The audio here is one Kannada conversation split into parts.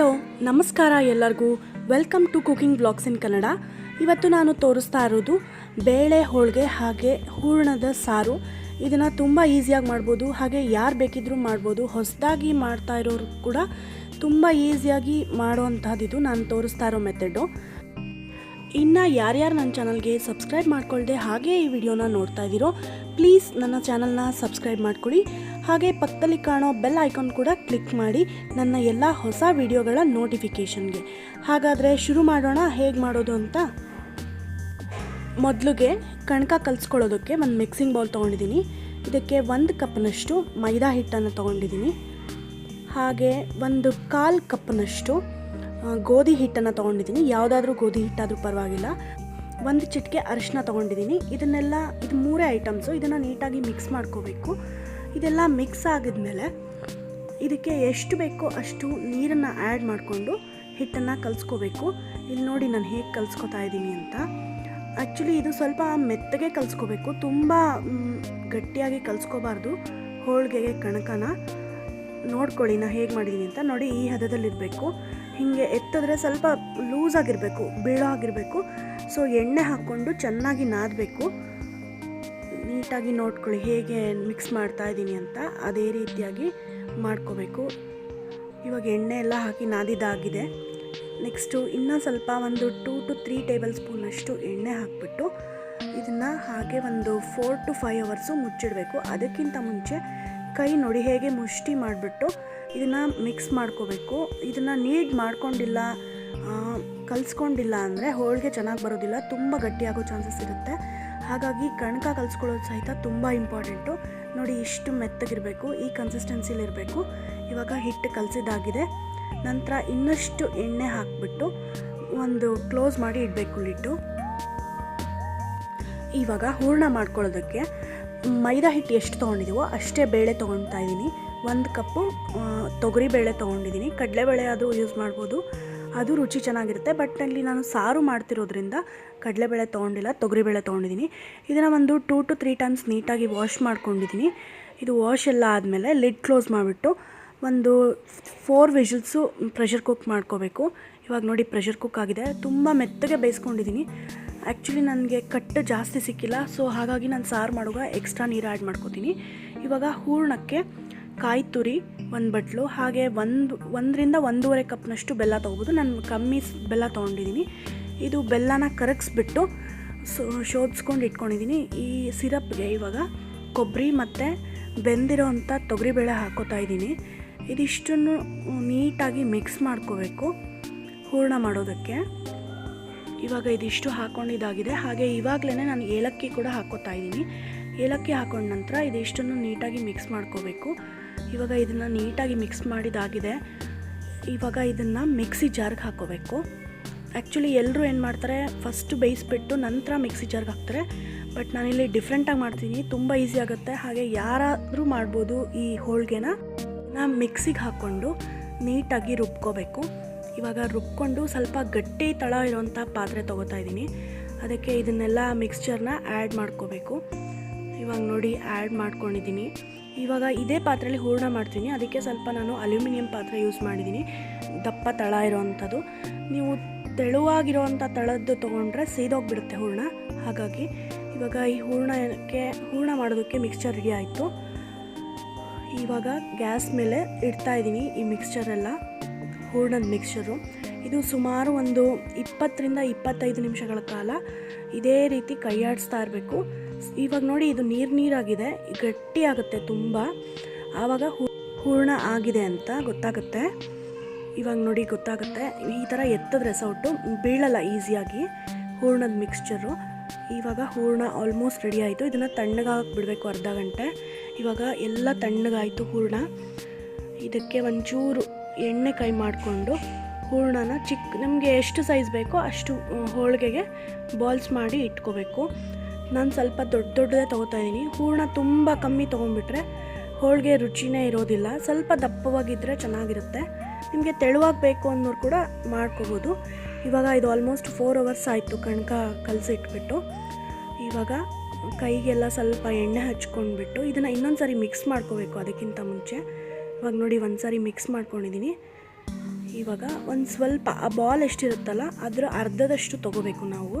ಹಲೋ, ನಮಸ್ಕಾರ ಎಲ್ಲರಿಗೂ. Welcome to cooking blogs in Kannada. ಇವತ್ತು ನಾನು ತೋರಿಸ್ತಾ ಇರೋದು ಬೇಳೆ ಹೋಳಿಗೆ ಹಾಗೆ ಹೂರ್ಣದ ಸಾರು. ಇದನ್ನು ತುಂಬ ಈಸಿಯಾಗಿ ಮಾಡ್ಬೋದು, ಹಾಗೆ ಯಾರು ಬೇಕಿದ್ರೂ ಮಾಡ್ಬೋದು. ಹೊಸದಾಗಿ ಮಾಡ್ತಾ ಇರೋರು ಕೂಡ ತುಂಬ ಈಸಿಯಾಗಿ ಮಾಡುವಂಥದ್ದಿದು ನಾನು ತೋರಿಸ್ತಾ ಇರೋ ಮೆಥಡು ಇನ್ನು ಯಾರ್ಯಾರು ನನ್ನ ಚಾನಲ್ಗೆ ಸಬ್ಸ್ಕ್ರೈಬ್ ಮಾಡ್ಕೊಳ್ಳದೆ ಹಾಗೆ ಈ ವಿಡಿಯೋನ ನೋಡ್ತಾ ಇದ್ದೀರೋ, ಪ್ಲೀಸ್ ನನ್ನ ಚಾನಲ್ನ ಸಬ್ಸ್ಕ್ರೈಬ್ ಮಾಡ್ಕೊಳ್ಳಿ. ಹಾಗೆ ಪಕ್ಕದಲ್ಲಿ ಕಾಣೋ ಬೆಲ್ ಐಕಾನ್ ಕೂಡ ಕ್ಲಿಕ್ ಮಾಡಿ ನನ್ನ ಎಲ್ಲ ಹೊಸ ವಿಡಿಯೋಗಳ ನೋಟಿಫಿಕೇಷನ್ಗೆ. ಹಾಗಾದರೆ ಶುರು ಮಾಡೋಣ, ಹೇಗೆ ಮಾಡೋದು ಅಂತ? ಮೊದಲಿಗೆ ಕಣಕ ಕಲಿಸ್ಕೊಳ್ಳೋದಕ್ಕೆ ಒಂದು ಮಿಕ್ಸಿಂಗ್ ಬೌಲ್ ತೊಗೊಂಡಿದ್ದೀನಿ ಇದಕ್ಕೆ ಒಂದು ಕಪ್ನಷ್ಟು ಮೈದಾ ಹಿಟ್ಟನ್ನು ತೊಗೊಂಡಿದ್ದೀನಿ ಹಾಗೆ ಒಂದು ಕಾಲು ಕಪ್ನಷ್ಟು ಗೋಧಿ ಹಿಟ್ಟನ್ನು ತೊಗೊಂಡಿದ್ದೀನಿ ಯಾವುದಾದ್ರೂ ಗೋಧಿ ಹಿಟ್ಟಾದರೂ ಪರವಾಗಿಲ್ಲ. ಒಂದು ಚಿಟಿಕೆ ಅರಿಶಿನ ತೊಗೊಂಡಿದ್ದೀನಿ ಇದನ್ನೆಲ್ಲ, ಇದು ಮೂರೇ ಐಟಮ್ಸು ಇದನ್ನು ನೀಟಾಗಿ ಮಿಕ್ಸ್ ಮಾಡ್ಕೋಬೇಕು. ಇದೆಲ್ಲ ಮಿಕ್ಸ್ ಆಗಿದ್ಮೇಲೆ ಇದಕ್ಕೆ ಎಷ್ಟು ಬೇಕೋ ಅಷ್ಟು ನೀರನ್ನು ಆ್ಯಡ್ ಮಾಡಿಕೊಂಡು ಹಿಟ್ಟನ್ನು ಕಲಿಸ್ಕೋಬೇಕು. ಇಲ್ಲಿ ನೋಡಿ ನಾನು ಹೇಗೆ ಕಲಿಸ್ಕೊತಾ ಇದ್ದೀನಿ ಅಂತ. ಆ್ಯಕ್ಚುಲಿ ಇದು ಸ್ವಲ್ಪ ಮೆತ್ತಗೆ ಕಲಿಸ್ಕೋಬೇಕು. ತುಂಬ ಗಟ್ಟಿಯಾಗಿ ಕಲಿಸ್ಕೋಬಾರ್ದು. ಹೋಳಿಗೆಗೆ, ಕಣಕನ. ನೋಡ್ಕೊಳ್ಳಿ ನಾ ಹೇಗೆ ಮಾಡಿದ್ದೀನಿ ಅಂತ. ನೋಡಿ ಈ ಹದದಲ್ಲಿರಬೇಕು. ಹೀಗೆ ಎತ್ತಿದ್ರೆ ಸ್ವಲ್ಪ ಲೂಸ್ ಆಗಿರಬೇಕು, ಬೀಳೋ ಆಗಿರಬೇಕು. ಸೊ ಎಣ್ಣೆ ಹಾಕ್ಕೊಂಡು ಚೆನ್ನಾಗಿ ನಾದಬೇಕು. ನೀಟಾಗಿ ನೋಡ್ಕೊಳ್ಳಿ, ಹೇಗೆ ಮಿಕ್ಸ್ ಮಾಡ್ತಾ ಇದ್ದೀನಿ ಅಂತ ಅದೇ ರೀತಿಯಾಗಿ ಮಾಡ್ಕೋಬೇಕು. ಇವಾಗ ಎಣ್ಣೆ ಎಲ್ಲ ಹಾಕಿ ನಾದಿದಾಗಿದೆ ನೆಕ್ಸ್ಟು ಇನ್ನೂ ಸ್ವಲ್ಪ ಒಂದು ಟೂ ಟು ತ್ರೀ ಟೇಬಲ್ ಸ್ಪೂನಷ್ಟು ಎಣ್ಣೆ ಹಾಕಿಬಿಟ್ಟು ಇದನ್ನು ಹಾಗೆ ಒಂದು ಫೋರ್ ಟು ಫೈವ್ ಅವರ್ಸು ಮುಚ್ಚಿಡಬೇಕು. ಅದಕ್ಕಿಂತ ಮುಂಚೆ ಕೈ ನೋಡಿ ಹೇಗೆ ಮುಷ್ಟಿ ಮಾಡಿಬಿಟ್ಟು ಇದನ್ನು ಮಿಕ್ಸ್ ಮಾಡ್ಕೋಬೇಕು. ಇದನ್ನು ನೀಡ್ ಮಾಡ್ಕೊಂಡಿಲ್ಲ ಕಲ್ಸ್ಕೊಂಡಿಲ್ಲ ಕಲಿಸ್ಕೊಂಡಿಲ್ಲ ಅಂದರೆ ಹೋಳಿಗೆ ಚೆನ್ನಾಗಿ ಬರೋದಿಲ್ಲ, ತುಂಬ ಗಟ್ಟಿಯಾಗೋ ಚಾನ್ಸಸ್ ಇರುತ್ತೆ. ಹಾಗಾಗಿ ಕಣಕ ಕಲಿಸ್ಕೊಳ್ಳೋದು ಸಹಿತ ತುಂಬ ಇಂಪಾರ್ಟೆಂಟು. ನೋಡಿ, ಇಷ್ಟು ಮೆತ್ತಗಿರಬೇಕು, ಈ ಕನ್ಸಿಸ್ಟೆನ್ಸಿಲಿರಬೇಕು ಇವಾಗ ಹಿಟ್ಟು ಕಲಸಿದ್ದಾಗಿದೆ. ನಂತರ ಇನ್ನಷ್ಟು ಎಣ್ಣೆ ಹಾಕಿಬಿಟ್ಟು ಒಂದು ಕ್ಲೋಸ್ ಮಾಡಿ ಇಡಬೇಕು ಲಿಟ್ಟು ಇವಾಗ ಹೂರ್ಣ ಮಾಡ್ಕೊಳ್ಳೋದಕ್ಕೆ ಮೈದಾ ಹಿಟ್ಟು ಎಷ್ಟು ತೊಗೊಂಡಿದ್ದೀವೋ ಅಷ್ಟೇ ಬೇಳೆ ತೊಗೊಳ್ತಾ ಇದ್ದೀನಿ. ಒಂದು ಕಪ್ಪು ತೊಗರಿಬೇಳೆ ತೊಗರಿ ಬೇಳೆ ತೊಗೊಂಡಿದ್ದೀನಿ ಕಡಲೆಬೇಳೆ ಅದು ಯೂಸ್ ಮಾಡ್ಬೋದು. ಅದು ರುಚಿ ಚೆನ್ನಾಗಿರುತ್ತೆ. ಬಟ್ ಅಲ್ಲಿ ನಾನು ಸಾರು ಮಾಡ್ತಿರೋದ್ರಿಂದ ಕಡಲೆಬೇಳೆ ತೊಗೊಂಡಿಲ್ಲ, ತೊಗರಿಬೇಳೆ ತೊಗೊಂಡಿದ್ದೀನಿ. ಇದನ್ನು ಒಂದು ಟೂ ಟು ತ್ರೀ ಟೈಮ್ಸ್ ನೀಟಾಗಿ ವಾಶ್ ಮಾಡ್ಕೊಂಡಿದ್ದೀನಿ. ಇದು ವಾಶ್ ಎಲ್ಲ ಆದಮೇಲೆ ಲಿಡ್ ಕ್ಲೋಸ್ ಮಾಡಿಬಿಟ್ಟು ಒಂದು ಫೋರ್ ವಿಷಲ್ಸು ಪ್ರೆಷರ್ ಕುಕ್ ಮಾಡ್ಕೋಬೇಕು. ಇವಾಗ ನೋಡಿ ಪ್ರೆಷರ್ ಕುಕ್ ಆಗಿದೆ. ತುಂಬ ಮೆತ್ತಗೆ ಬೇಯಿಸ್ಕೊಂಡಿದ್ದೀನಿ. ಆ್ಯಕ್ಚುಲಿ ನನಗೆ ಕಟ್ಟು ಜಾಸ್ತಿ ಸಿಕ್ಕಿಲ್ಲ ಸೊ ಹಾಗಾಗಿ ನಾನು ಸಾರು ಮಾಡುವಾಗ ಎಕ್ಸ್ಟ್ರಾ ನೀರು ಆ್ಯಡ್ ಮಾಡ್ಕೋತೀನಿ. ಇವಾಗ ಹೂರ್ಣಕ್ಕೆ ಕಾಯಿ ತುರಿ, ಒಂದು ಬಟ್ಲು, ಹಾಗೆ ಒಂದು, ಒಂದರಿಂದ ಒಂದೂವರೆ ಕಪ್ನಷ್ಟು ಬೆಲ್ಲ ತೊಗೋಬೋದು. ನಾನು ಕಮ್ಮಿ ಬೆಲ್ಲ ತೊಗೊಂಡಿದ್ದೀನಿ ಇದು ಬೆಲ್ಲನ ಕರಗಿಸ್ಬಿಟ್ಟು ಸೊ ಶೋಧಿಸ್ಕೊಂಡು ಇಟ್ಕೊಂಡಿದ್ದೀನಿ ಈ ಸಿರಪ್ಗೆ ಇವಾಗ ಕೊಬ್ಬರಿ ಮತ್ತು ಬೆಂದಿರೋ ಅಂಥ ತೊಗರಿಬೇಳೆ ಹಾಕೋತಾ ಇದ್ದೀನಿ. ಇದಿಷ್ಟನ್ನು ನೀಟಾಗಿ ಮಿಕ್ಸ್ ಮಾಡ್ಕೋಬೇಕು ಹೂರ್ಣ ಮಾಡೋದಕ್ಕೆ. ಇವಾಗ ಇದಿಷ್ಟು ಹಾಕ್ಕೊಂಡಿದ್ದಾಗಿದೆ ಹಾಗೆ ಇವಾಗಲೇ ನಾನು ಏಲಕ್ಕಿ ಕೂಡ ಹಾಕೋತಾ ಇದ್ದೀನಿ. ಏಲಕ್ಕಿ ಹಾಕೊಂಡ ನಂತರ ಇದಿಷ್ಟನ್ನು ನೀಟಾಗಿ ಮಿಕ್ಸ್ ಮಾಡ್ಕೋಬೇಕು. ಇವಾಗ ಇದನ್ನು ನೀಟಾಗಿ ಮಿಕ್ಸ್ ಮಾಡಿದಾಗಿದೆ. ಇವಾಗ ಇದನ್ನು ಮಿಕ್ಸಿ ಜಾರ್ಗೆ ಹಾಕೋಬೇಕು. ಆ್ಯಕ್ಚುಲಿ ಎಲ್ಲರೂ ಏನು ಮಾಡ್ತಾರೆ ಫಸ್ಟ್ ಬೇಯಿಸ್ಬಿಟ್ಟು ನಂತರ ಮಿಕ್ಸಿ ಜಾರ್ಗೆ ಹಾಕ್ತಾರೆ. ಬಟ್ ನಾನಿಲ್ಲಿ ಡಿಫ್ರೆಂಟಾಗಿ ಮಾಡ್ತೀನಿ, ತುಂಬ ಈಸಿ ಆಗುತ್ತೆ. ಹಾಗೆ ಯಾರಾದರೂ ಮಾಡ್ಬೋದು ಈ ಹೋಳಿಗೆನ. ನಾ ಮಿಕ್ಸಿಗೆ ಹಾಕ್ಕೊಂಡು ನೀಟಾಗಿ ರುಬ್ಕೋಬೇಕು. ಇವಾಗ ರುಬ್ಕೊಂಡು ಸ್ವಲ್ಪ ಗಟ್ಟಿ ತಳ ಇರೋವಂಥ ಪಾತ್ರೆ ತೊಗೋತಾ ಇದ್ದೀನಿ. ಅದಕ್ಕೆ ಇದನ್ನೆಲ್ಲ ಮಿಕ್ಸ್ಚರ್ನ ಆ್ಯಡ್ ಮಾಡ್ಕೋಬೇಕು. ಇವಾಗ ನೋಡಿ ಆ್ಯಡ್ ಮಾಡ್ಕೊಂಡಿದ್ದೀನಿ. ಇವಾಗ ಇದೇ ಪಾತ್ರೆಯಲ್ಲಿ ಹೂರ್ಣ ಮಾಡ್ತೀನಿ. ಅದಕ್ಕೆ ಸ್ವಲ್ಪ ನಾನು ಅಲ್ಯೂಮಿನಿಯಂ ಪಾತ್ರೆ ಯೂಸ್ ಮಾಡಿದ್ದೀನಿ. ದಪ್ಪ ತಳ ಇರೋವಂಥದ್ದು ನೀವು ತೆಳುವಾಗಿರೋವಂಥ ತಳದ್ದು ತೊಗೊಂಡ್ರೆ ಸೀದೋಗ್ಬಿಡುತ್ತೆ ಹೂರ್ಣ. ಹಾಗಾಗಿ ಇವಾಗ ಈ ಹೂರ್ಣಕ್ಕೆ, ಹೂರ್ಣ ಮಾಡೋದಕ್ಕೆ ಮಿಕ್ಸ್ಚರ್ ರೆಡಿ ಆಯಿತು. ಇವಾಗ ಗ್ಯಾಸ್ ಮೇಲೆ ಇಡ್ತಾ ಇದ್ದೀನಿ ಈ ಮಿಕ್ಸ್ಚರೆಲ್ಲ ಹೂರ್ಣದ ಮಿಕ್ಸ್ಚರು ಇದು ಸುಮಾರು ಒಂದು ಇಪ್ಪತ್ತರಿಂದ ಇಪ್ಪತ್ತೈದು ನಿಮಿಷಗಳ ಕಾಲ ಇದೇ ರೀತಿ ಕೈಯಾಡಿಸ್ತಾ ಇರಬೇಕು. ಇವಾಗ ನೋಡಿ, ಇದು ನೀರು ನೀರಾಗಿದೆ, ಗಟ್ಟಿ ಆಗುತ್ತೆ ತುಂಬ. ಆವಾಗ ಹೂರ್ಣ ಆಗಿದೆ ಅಂತ ಗೊತ್ತಾಗುತ್ತೆ. ಇವಾಗ ನೋಡಿ ಗೊತ್ತಾಗುತ್ತೆ. ಈ ಥರ ಎತ್ತಿದ್ರೆ ಸೌಟು ಬೀಳಲ್ಲ ಈಸಿಯಾಗಿ, ಹೂರ್ಣದ ಮಿಕ್ಸ್ಚರು ಇವಾಗ ಹೂರ್ಣ ಆಲ್ಮೋಸ್ಟ್ ರೆಡಿ ಆಯಿತು. ಇದನ್ನು ತಣ್ಣಗಾಕಿ ಬಿಡಬೇಕು ಅರ್ಧ ಗಂಟೆ. ಇವಾಗ ಎಲ್ಲ ತಣ್ಣಗಾಯಿತು ಹೂರ್ಣ. ಇದಕ್ಕೆ ಒಂಚೂರು ಎಣ್ಣೆ ಕೈ ಮಾಡಿಕೊಂಡು ಹೂರ್ಣನ ಚಿಕ್ಕ ನಮಗೆ ಎಷ್ಟು ಸೈಜ್ ಬೇಕೋ ಅಷ್ಟು ಹೋಳಿಗೆಗೆ ಬಾಲ್ಸ್ ಮಾಡಿ ಇಟ್ಕೋಬೇಕು. ನಾನು ಸ್ವಲ್ಪ ದೊಡ್ಡ ದೊಡ್ಡದೇ ತೊಗೋತಾ ಇದ್ದೀನಿ. ಹೂರ್ಣ ತುಂಬ ಕಮ್ಮಿ ತೊಗೊಂಡ್ಬಿಟ್ರೆ ಹೋಳಿಗೆ ರುಚಿನೇ ಇರೋದಿಲ್ಲ. ಸ್ವಲ್ಪ ದಪ್ಪವಾಗಿದ್ದರೆ ಚೆನ್ನಾಗಿರುತ್ತೆ. ನಿಮಗೆ ತೆಳುವಾಗಿ ಬೇಕು ಅನ್ನೋರು ಕೂಡ ಮಾಡ್ಕೋಬೋದು. ಇವಾಗ ಇದು ಆಲ್ಮೋಸ್ಟ್ ಫೋರ್ ಅವರ್ಸ್ ಆಯಿತು ಕಣಕ ಕಲಸಿಟ್ಬಿಟ್ಟು. ಇವಾಗ ಕೈಗೆಲ್ಲ ಸ್ವಲ್ಪ ಎಣ್ಣೆ ಹಚ್ಕೊಂಡ್ಬಿಟ್ಟು ಇದನ್ನು ಇನ್ನೊಂದು ಸಾರಿ ಮಿಕ್ಸ್ ಮಾಡ್ಕೋಬೇಕು ಅದಕ್ಕಿಂತ ಮುಂಚೆ. ಇವಾಗ ನೋಡಿ ಒಂದು ಸಾರಿ ಮಿಕ್ಸ್ ಮಾಡ್ಕೊಂಡಿದ್ದೀನಿ ಇವಾಗ ಒಂದು ಸ್ವಲ್ಪ, ಆ ಬಾಲ್ ಎಷ್ಟಿರುತ್ತಲ್ಲ ಅದರ ಅರ್ಧದಷ್ಟು ತೊಗೋಬೇಕು ನಾವು.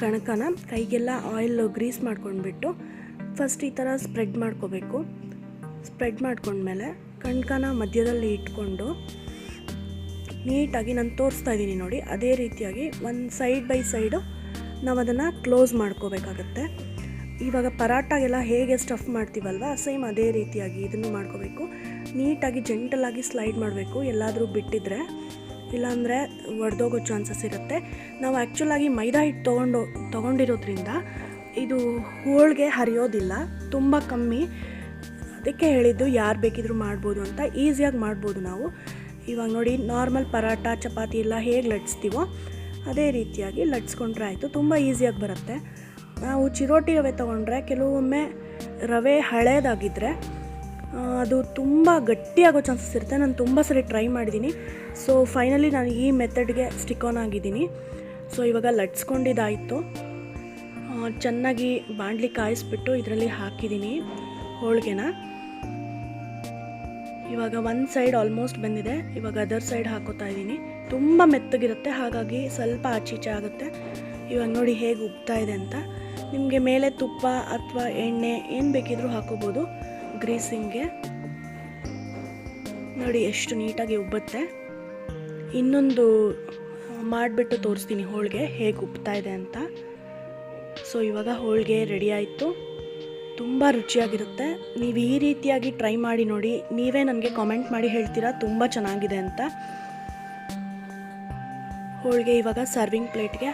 ಕಣಕನ ಕೈಗೆಲ್ಲ ಆಯಿಲ್ ಗ್ರೀಸ್ ಮಾಡ್ಕೊಂಡ್ಬಿಟ್ಟು ಫಸ್ಟ್ ಈ ಥರ ಸ್ಪ್ರೆಡ್ ಮಾಡ್ಕೋಬೇಕು. ಸ್ಪ್ರೆಡ್ ಮಾಡ್ಕೊಂಡ್ಮೇಲೆ ಕಣಕನ ಮಧ್ಯದಲ್ಲಿ ಇಟ್ಕೊಂಡು ನೀಟಾಗಿ ನಾನು ತೋರಿಸ್ತಾ ಇದ್ದೀನಿ ನೋಡಿ. ಅದೇ ರೀತಿಯಾಗಿ ಒಂದು ಸೈಡ್ ಬೈ ಸೈಡು ನಾವು ಅದನ್ನು ಕ್ಲೋಸ್ ಮಾಡ್ಕೋಬೇಕಾಗತ್ತೆ. ಇವಾಗ ಪರಾಟಾಗೆಲ್ಲ ಹೇಗೆ ಸ್ಟಫ್ ಮಾಡ್ತೀವಲ್ವ ಸೇಮ್ ಅದೇ ರೀತಿಯಾಗಿ ಇದನ್ನು ಮಾಡ್ಕೋಬೇಕು. ನೀಟಾಗಿ ಜೆಂಟಲಾಗಿ ಸ್ಲೈಡ್ ಮಾಡಬೇಕು. ಎಲ್ಲಾದರೂ ಬಿಟ್ಟಿದ್ರೆ ಇಲ್ಲಾಂದರೆ ಒಡೆದೋಗೋ ಚಾನ್ಸಸ್ ಇರುತ್ತೆ. ನಾವು ಆ್ಯಕ್ಚುಲಾಗಿ ಮೈದಾ ಹಿಟ್ಟು ತೊಗೊಂಡು, ತೊಗೊಂಡಿರೋದ್ರಿಂದ ಇದು ಹೋಳಿಗೆ ಹರಿಯೋದಿಲ್ಲ, ತುಂಬ ಕಮ್ಮಿ. ಅದಕ್ಕೆ ಹೇಳಿದ್ದು ಯಾರು ಬೇಕಿದ್ರು ಮಾಡ್ಬೋದು ಅಂತ, ಈಸಿಯಾಗಿ ಮಾಡ್ಬೋದು ನಾವು. ಇವಾಗ ನೋಡಿ, ನಾರ್ಮಲ್ ಪರಾಟ ಚಪಾತಿ ಎಲ್ಲ ಹೇಗೆ ಲಟ್ಸ್ತೀವೋ, ಅದೇ ರೀತಿಯಾಗಿ ಲಟ್ಸ್ಕೊಂಡ್ರೆ ಆಯಿತು, ತುಂಬ ಈಸಿಯಾಗಿ ಬರುತ್ತೆ. ನಾವು ಚಿರೋಟಿ ರವೆ ತೊಗೊಂಡ್ರೆ ಕೆಲವೊಮ್ಮೆ ರವೆ ಹಳೇದಾಗಿದ್ದರೆ ಅದು ತುಂಬ ಗಟ್ಟಿಯಾಗೋ ಚಾನ್ಸಸ್ ಇರುತ್ತೆ. ನಾನು ತುಂಬ ಸರಿ ಟ್ರೈ ಮಾಡಿದ್ದೀನಿ ಸೊ ಫೈನಲಿ ನಾನು ಈ ಮೆಥಡ್ಗೆ ಸ್ಟಿಕ್ ಆನ್ ಆಗಿದ್ದೀನಿ ಸೊ ಇವಾಗ ಲಟ್ಸ್ಕೊಂಡಿದ್ದಾಯಿತು. ಚೆನ್ನಾಗಿ ಬಾಣಲಿ ಕಾಯಿಸ್ಬಿಟ್ಟು ಇದರಲ್ಲಿ ಹಾಕಿದ್ದೀನಿ ಹೋಳಿಗೆನ. ಇವಾಗ ಒಂದು ಸೈಡ್ ಆಲ್ಮೋಸ್ಟ್ ಬಂದಿದೆ. ಇವಾಗ ಅದರ್ ಸೈಡ್ ಹಾಕೋತಾ ಇದ್ದೀನಿ ತುಂಬ ಮೆತ್ತಗಿರುತ್ತೆ. ಹಾಗಾಗಿ ಸ್ವಲ್ಪ ಆಚೀಚೆ ಆಗುತ್ತೆ. ಇವಾಗ ನೋಡಿ ಹೇಗೆ ಉಬ್ತಾ ಇದೆ ಅಂತ. ನಿಮಗೆ ಮೇಲೆ ತುಪ್ಪ ಅಥವಾ ಎಣ್ಣೆ ಏನು ಬೇಕಿದ್ರೂ ಹಾಕೋಬೋದು. ಗ್ರೀಸಿಂಗ್ಗೆ ನೋಡಿ ಎಷ್ಟು ನೀಟಾಗಿ ಉಬ್ಬುತ್ತೆ. ಇನ್ನೊಂದು ಮಾಡಿಬಿಟ್ಟು ತೋರಿಸ್ತೀನಿ ಹೋಳಿಗೆ ಹೇಗೆ ಉಬ್ತಾ ಇದೆ ಅಂತ. ಸೊ ಇವಾಗ ಹೋಳಿಗೆ ರೆಡಿ ಆಯಿತು. ತುಂಬ ರುಚಿಯಾಗಿರುತ್ತೆ. ನೀವು ಈ ರೀತಿಯಾಗಿ ಟ್ರೈ ಮಾಡಿ ನೋಡಿ, ನೀವೇ ನನಗೆ ಕಾಮೆಂಟ್ ಮಾಡಿ ಹೇಳ್ತೀರಾ? ತುಂಬ ಚೆನ್ನಾಗಿದೆ ಅಂತ. ಹೋಳಿಗೆ ಇವಾಗ ಸರ್ವಿಂಗ್ ಪ್ಲೇಟ್ಗೆ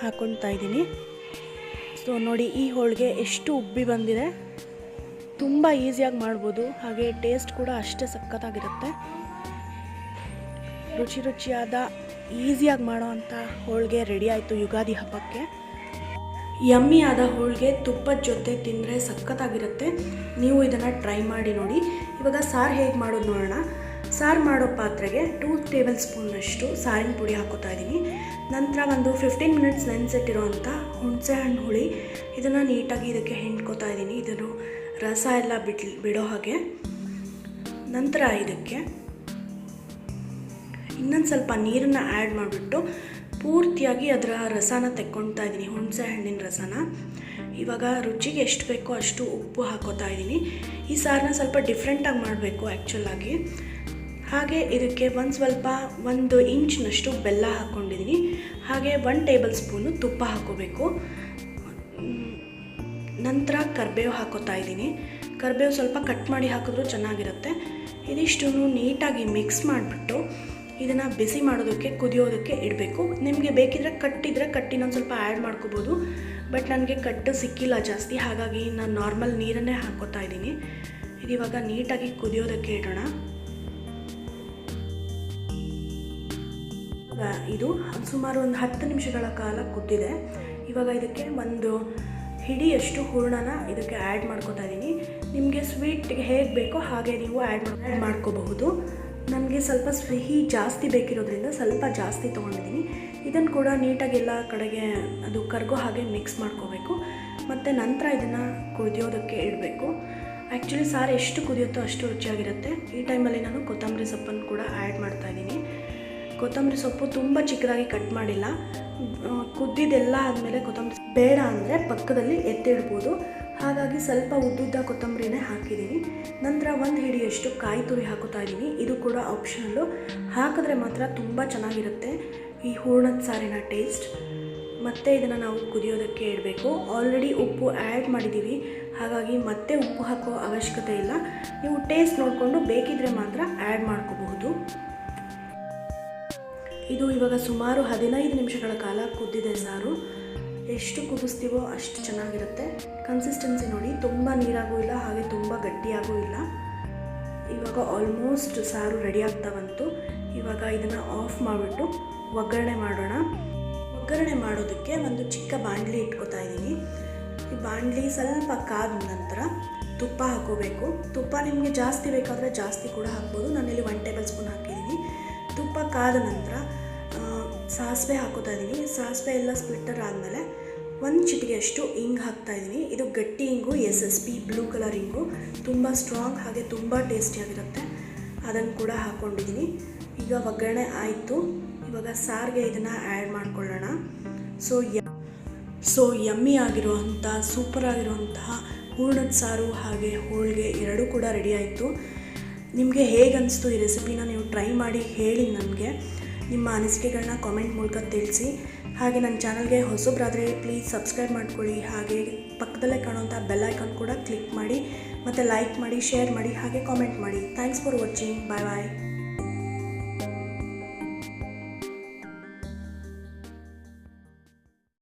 ಹಾಕೊತಾ ಇದ್ದೀನಿ. ಸೊ ನೋಡಿ ಈ ಹೋಳಿಗೆ ಎಷ್ಟು ಉಬ್ಬಿ ಬಂದಿದೆ. ತುಂಬ ಈಸಿಯಾಗಿ ಮಾಡ್ಬೋದು, ಹಾಗೆ ಟೇಸ್ಟ್ ಕೂಡ ಅಷ್ಟೇ ಸಖತ್ತಾಗಿರುತ್ತೆ. ರುಚಿ ರುಚಿಯಾದ ಈಸಿಯಾಗಿ ಮಾಡೋ ಅಂಥ ಹೋಳಿಗೆ ರೆಡಿ ಆಯಿತು ಯುಗಾದಿ ಹಬ್ಬಕ್ಕೆ. ಯಮ್ಮಿ ಆದ ಹೋಳಿಗೆ ತುಪ್ಪದ ಜೊತೆ ತಿಂದರೆ ಸಖತ್ತಾಗಿರುತ್ತೆ. ನೀವು ಇದನ್ನು ಟ್ರೈ ಮಾಡಿ ನೋಡಿ. ಇವಾಗ ಸಾರು ಹೇಗೆ ಮಾಡೋದು ನೋಡೋಣ. ಸಾರು ಮಾಡೋ ಪಾತ್ರೆಗೆ ಟೂ ಟೇಬಲ್ ಸ್ಪೂನಷ್ಟು ಸಾರಿನ ಪುಡಿ ಹಾಕೋತಾ ಇದ್ದೀನಿ ನಂತರ ಒಂದು ಫಿಫ್ಟೀನ್ ಮಿನಿಟ್ಸ್ ನೆನೆಸಿಟ್ಟಿರೋವಂಥ ಹುಣಸೆ ಹಣ್ಣು ಹುಳಿ. ಇದನ್ನು ನೀಟಾಗಿ ಇದಕ್ಕೆ ಹಿಂಡ್ಕೋತಾ ಇದ್ದೀನಿ ಇದನ್ನು ರಸ ಎಲ್ಲ ಬಿಡ್ ಬಿಡೋ ಹಾಗೆ. ನಂತರ ಇದಕ್ಕೆ ಇನ್ನೊಂದು ಸ್ವಲ್ಪ ನೀರನ್ನು ಆ್ಯಡ್ ಮಾಡಿಬಿಟ್ಟು ಪೂರ್ತಿಯಾಗಿ ಅದರ ರಸನ ತೆಕ್ಕೊಳ್ತಾ ಇದ್ದೀನಿ, ಹುಣಸೆ ಹಣ್ಣಿನ ರಸನ. ಇವಾಗ ರುಚಿಗೆ ಎಷ್ಟು ಬೇಕೋ ಅಷ್ಟು ಉಪ್ಪು ಹಾಕೋತಾ ಇದ್ದೀನಿ. ಈ ಸಾರನ್ನ ಸ್ವಲ್ಪ ಡಿಫ್ರೆಂಟಾಗಿ ಮಾಡಬೇಕು ಆ್ಯಕ್ಚುಲಾಗಿ ಹಾಗೆ ಇದಕ್ಕೆ ಒಂದು ಸ್ವಲ್ಪ, ಒಂದು ಇಂಚಿನಷ್ಟು ಬೆಲ್ಲ ಹಾಕ್ಕೊಂಡಿದ್ದೀನಿ ಹಾಗೆ ಒನ್ ಟೇಬಲ್ ಸ್ಪೂನು ತುಪ್ಪ ಹಾಕೋಬೇಕು. ನಂತರ ಕರ್ಬೇವು ಹಾಕೋತಾ ಇದ್ದೀನಿ. ಕರ್ಬೇವು ಸ್ವಲ್ಪ ಕಟ್ ಮಾಡಿ ಹಾಕಿದ್ರು ಚೆನ್ನಾಗಿರುತ್ತೆ. ಇದಿಷ್ಟು ನೀಟಾಗಿ ಮಿಕ್ಸ್ ಮಾಡಿಬಿಟ್ಟು ಇದನ್ನು ಬಿಸಿ ಮಾಡೋದಕ್ಕೆ, ಕುದಿಯೋದಕ್ಕೆ ಇಡಬೇಕು. ನಿಮಗೆ ಬೇಕಿದ್ರೆ ಕಟ್ಟಿದ್ರೆ ಕಟ್ಟಿನೊಂದು ಸ್ವಲ್ಪ ಆ್ಯಡ್ ಮಾಡ್ಕೋಬೋದು. ಬಟ್ ನನಗೆ ಕಟ್ಟು ಸಿಕ್ಕಿಲ್ಲ ಜಾಸ್ತಿ, ಹಾಗಾಗಿ ನಾನು ನಾರ್ಮಲ್ ನೀರನ್ನೇ ಹಾಕೋತಾ ಇದ್ದೀನಿ. ಇದಿವಾಗ ನೀಟಾಗಿ ಕುದಿಯೋದಕ್ಕೆ ಇಡೋಣ. ಇದು ಸುಮಾರು ಒಂದು ಹತ್ತು ನಿಮಿಷಗಳ ಕಾಲ ಕುದ್ದಿದೆ. ಇವಾಗ ಇದಕ್ಕೆ ಒಂದು ಹಿಡಿಯಷ್ಟು ಹೂರ್ಣನ ಇದಕ್ಕೆ ಆ್ಯಡ್ ಮಾಡ್ಕೋತಾ ಇದ್ದೀನಿ ನಿಮಗೆ ಸ್ವೀಟ್ಗೆ ಹೇಗೆ ಬೇಕೋ ಹಾಗೆ ನೀವು ಆ್ಯಡ್ ಆ್ಯಡ್ ಮಾಡ್ಕೋಬಹುದು. ನನಗೆ ಸ್ವಲ್ಪ ಸಿಹಿ ಜಾಸ್ತಿ ಬೇಕಿರೋದ್ರಿಂದ ಸ್ವಲ್ಪ ಜಾಸ್ತಿ ತೊಗೊಂಡಿದ್ದೀನಿ ಇದನ್ನು ಕೂಡ ನೀಟಾಗಿ ಎಲ್ಲ ಕಡೆಗೆ ಅದು ಕರ್ಗೋ ಹಾಗೆ ಮಿಕ್ಸ್ ಮಾಡ್ಕೋಬೇಕು. ಮತ್ತು ನಂತರ ಇದನ್ನು ಕುದಿಯೋದಕ್ಕೆ ಇಡಬೇಕು. ಆ್ಯಕ್ಚುಲಿ ಸಾರು ಎಷ್ಟು ಕುದಿಯುತ್ತೋ ಅಷ್ಟು ರುಚಿಯಾಗಿರುತ್ತೆ. ಈ ಟೈಮಲ್ಲಿ ನಾನು ಕೊತ್ತಂಬರಿ ಸೊಪ್ಪನ್ನು ಕೂಡ ಆ್ಯಡ್ ಮಾಡ್ತಾಯಿದ್ದೀನಿ ಕೊತ್ತಂಬರಿ ಸೊಪ್ಪು ತುಂಬ ಚಿಕ್ಕದಾಗಿ ಕಟ್ ಮಾಡಿಲ್ಲ. ಆ, ಕುದ್ದಿದ್ದೆಲ್ಲ ಆದಮೇಲೆ ಕೊತ್ತಂಬರಿ ಬೇಡ ಅಂದರೆ ಪಕ್ಕದಲ್ಲಿ ಎತ್ತಿಡ್ಬೋದು. ಹಾಗಾಗಿ ಸ್ವಲ್ಪ ಉದ್ದುದ್ದ ಕೊತ್ತಂಬರಿನೇ ಹಾಕಿದ್ದೀನಿ. ನಂತರ ಒಂದು ಹಿಡಿಯಷ್ಟು ಕಾಯಿ ತುರಿ ಹಾಕೋತಾ ಇದ್ದೀನಿ. ಇದು ಕೂಡ ಆಪ್ಷನಲ್ಲು ಹಾಕಿದ್ರೆ ಮಾತ್ರ ತುಂಬ ಚೆನ್ನಾಗಿರುತ್ತೆ. ಈ ಹೂರ್ಣದ ಸಾರಿನ ಟೇಸ್ಟ್ ಮತ್ತೆ ಇದನ್ನು ನಾವು ಕುದಿಯೋದಕ್ಕೆ ಇಡಬೇಕು. ಆಲ್ರೆಡಿ ಉಪ್ಪು ಆ್ಯಡ್ ಮಾಡಿದ್ದೀವಿ ಹಾಗಾಗಿ ಮತ್ತೆ ಉಪ್ಪು ಹಾಕೋ ಅವಶ್ಯಕತೆ ಇಲ್ಲ. ನೀವು ಟೇಸ್ಟ್ ನೋಡಿಕೊಂಡು ಬೇಕಿದ್ರೆ ಮಾತ್ರ ಆ್ಯಡ್ ಮಾಡ್ಕೋಬಹುದು. ಇದು ಇವಾಗ ಸುಮಾರು ಹದಿನೈದು ನಿಮಿಷಗಳ ಕಾಲ ಕುದ್ದಿದೆ ಸಾರು. ಎಷ್ಟು ಕುದಿಸ್ತೀವೋ ಅಷ್ಟು ಚೆನ್ನಾಗಿರುತ್ತೆ. ಕನ್ಸಿಸ್ಟೆನ್ಸಿ ನೋಡಿ, ತುಂಬ ನೀರಾಗೂ ಇಲ್ಲ, ಹಾಗೆ ತುಂಬ ಗಟ್ಟಿಯಾಗೂ ಇಲ್ಲ. ಇವಾಗ ಆಲ್ಮೋಸ್ಟ್ ಸಾರು ರೆಡಿ ಆಗ್ತಾ ಬಂತು. ಇವಾಗ ಇದನ್ನು ಆಫ್ ಮಾಡಿಬಿಟ್ಟು ಒಗ್ಗರಣೆ ಮಾಡೋಣ. ಒಗ್ಗರಣೆ ಮಾಡೋದಕ್ಕೆ ಒಂದು ಚಿಕ್ಕ ಬಾಣಲಿ ಇಟ್ಕೋತಾ ಇದ್ದೀನಿ. ಈ ಬಾಣಲಿ ಸ್ವಲ್ಪ ಕಾದ ನಂತರ ತುಪ್ಪ ಹಾಕೋಬೇಕು. ತುಪ್ಪ ನಿಮಗೆ ಜಾಸ್ತಿ ಬೇಕಾದರೆ ಜಾಸ್ತಿ ಕೂಡ ಹಾಕ್ಬೋದು. ನಾನಿಲ್ಲಿ ಒನ್ ಟೇಬಲ್ ಸ್ಪೂನ್ ಹಾಕಿದ್ದೀನಿ. ತುಪ್ಪ ಕಾದ ನಂತರ ಸಾಸಿವೆ ಹಾಕೋತಾ ಇದ್ದೀನಿ. ಸಾಸಿವೆ ಎಲ್ಲ ಸ್ಪ್ಲಿಟ್ಟರ್ ಆದಮೇಲೆ ಒಂದು ಚಿಟಿಗೆಯಷ್ಟು ಇಂಗ್ ಹಾಕ್ತಾ ಇದ್ದೀನಿ. ಇದು ಗಟ್ಟಿ ಇಂಗು, S S P blue colour ಇಂಗು. ತುಂಬ ಸ್ಟ್ರಾಂಗ್ ಹಾಗೆ ತುಂಬ ಟೇಸ್ಟಿಯಾಗಿರುತ್ತೆ ಅದನ್ನು ಕೂಡ ಹಾಕ್ಕೊಂಡಿದ್ದೀನಿ ಈಗ ಒಗ್ಗರಣೆ ಆಯಿತು. ಇವಾಗ ಸಾರಿಗೆ ಇದನ್ನು ಆ್ಯಡ್ ಮಾಡ್ಕೊಳ್ಳೋಣ. ಸೊ ಯ ಸೊ ಯಮ್ಮಿ ಆಗಿರುವಂಥ ಸೂಪರ್ ಆಗಿರುವಂತಹ ಹೂರ್ಣದ ಸಾರು ಹಾಗೆ ಹೋಳಿಗೆ ಎರಡೂ ಕೂಡ ರೆಡಿ ಆಯಿತು. ನಿಮಗೆ ಹೇಗೆ ಅನಿಸ್ತು ಈ ರೆಸಿಪಿನ ನೀವು ಟ್ರೈ ಮಾಡಿ ಹೇಳಿ ನನಗೆ ನಿಮ್ಮ ಅನಿಸಿಕೆಗಳನ್ನ ಕಾಮೆಂಟ್ ಮೂಲಕ ತಿಳಿಸಿ. ಹಾಗೆ ನನ್ನ ಚಾನಲ್ಗೆ ಹೊಸಬ್ರಾದರೆ ಪ್ಲೀಸ್ ಸಬ್ಸ್ಕ್ರೈಬ್ ಮಾಡ್ಕೊಳ್ಳಿ. ಹಾಗೆ ಪಕ್ಕದಲ್ಲೇ ಕಾಣುವಂಥ ಬೆಲ್ ಐಕಾನ್ ಕೂಡ ಕ್ಲಿಕ್ ಮಾಡಿ ಮತ್ತು ಲೈಕ್ ಮಾಡಿ ಶೇರ್ ಮಾಡಿ, ಹಾಗೆ ಕಾಮೆಂಟ್ ಮಾಡಿ. Thanks for watching bye bye